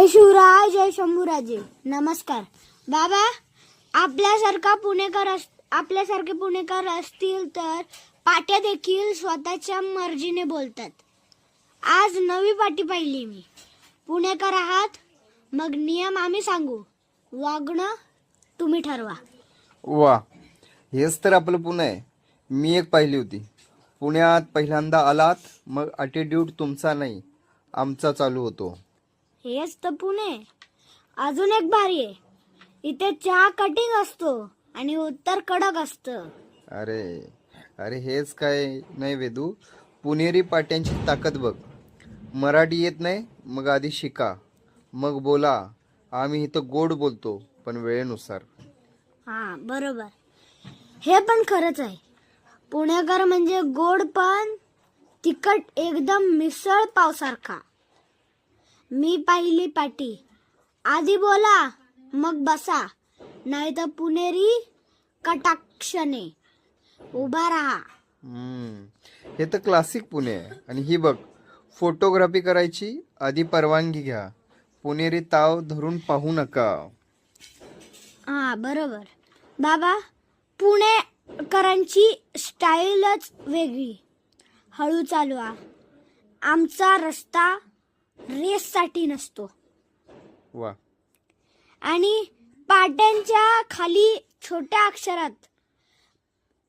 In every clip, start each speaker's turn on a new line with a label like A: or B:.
A: जय शिवराय जय शंभूराजे. नमस्कार. बाबा आपल्यासारखा पुणेकर अस- आपल्यासारखे पुणेकर असतील तर पाट्या देखील स्वतःच्या मर्जीने बोलतात. आज नवी पाटी पाहिली मी. पुणेकर आहात? मग नियम आम्ही सांगू. वागणं तुम्ही ठरवा.
B: वा हेच तर आपलं पुणे आहे. मी एक पाहिली होती. पुण्यात पहिल्यांदा आलात मग ॲटिट्यूड तुमचा नाही. आमचा चालू होतो.
A: हेच तर पुणे. अजून एक भारी आहे. इथे चहा कटिंग असतो आणि उत्तर कडक असतं.
B: अरे अरे हेच काय नाही वेदू. पुणेरी पाट्यांची ताकद बघ. मराठी येत नाही मग आधी शिका. मग बोला. आम्ही इथं गोड बोलतो पण वेळेनुसार.
A: हा बरोबर. हे पण खरंच आहे. पुणेकर म्हणजे गोड पण तिखट एकदम मिसळ पावसारखा. मी पाहिली पाटी. आधी बोला मग बसा. नाही तर पुणेरी कटाक्षने. उभा राहा.
B: हम्म. हे तर क्लासिक पुणे आहे. आणि ही बघ फोटोग्राफी करायची आधी परवानगी घ्या. पुणेरी ताव धरून पाहू नका.
A: हा बरोबर. बाबा पुणेकरांची स्टाईलच वेगळी. हळू चालवा. आमचा रस्ता रेससाठी नसतो.
B: वा.
A: आणि पाट्यांच्या खाली छोट्या अक्षरात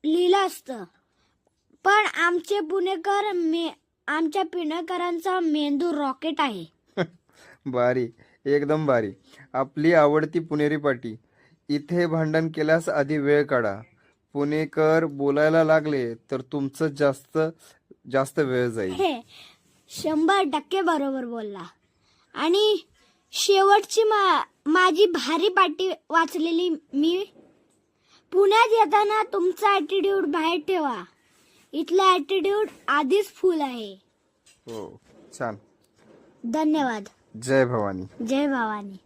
A: लिहिलं असतं. पण आमचे पुणेकर मे आमच्या पुणेकरांचा मेंदू रॉकेट आहे.
B: भारी एकदम भारी आपली आवडती पुणेरी पाटी इथे भांडण केल्यास आधी वेळ काढा. पुणेकर बोलायला लागले तर तुमचं जास्त जास्त वेळ जाईल.
A: हे शंभर टक्के बरोबर बोलला. आणि शेवटची मा माझी भारी पाटी वाचलेली मी पुण्यात येताना तुमचा ॲटिट्यूड बाहेर ठेवा. इथला ॲटिट्यूड आधीच फुल आहे.
B: हो छान.
A: धन्यवाद.
B: जय भवानी.
A: जय भवानी.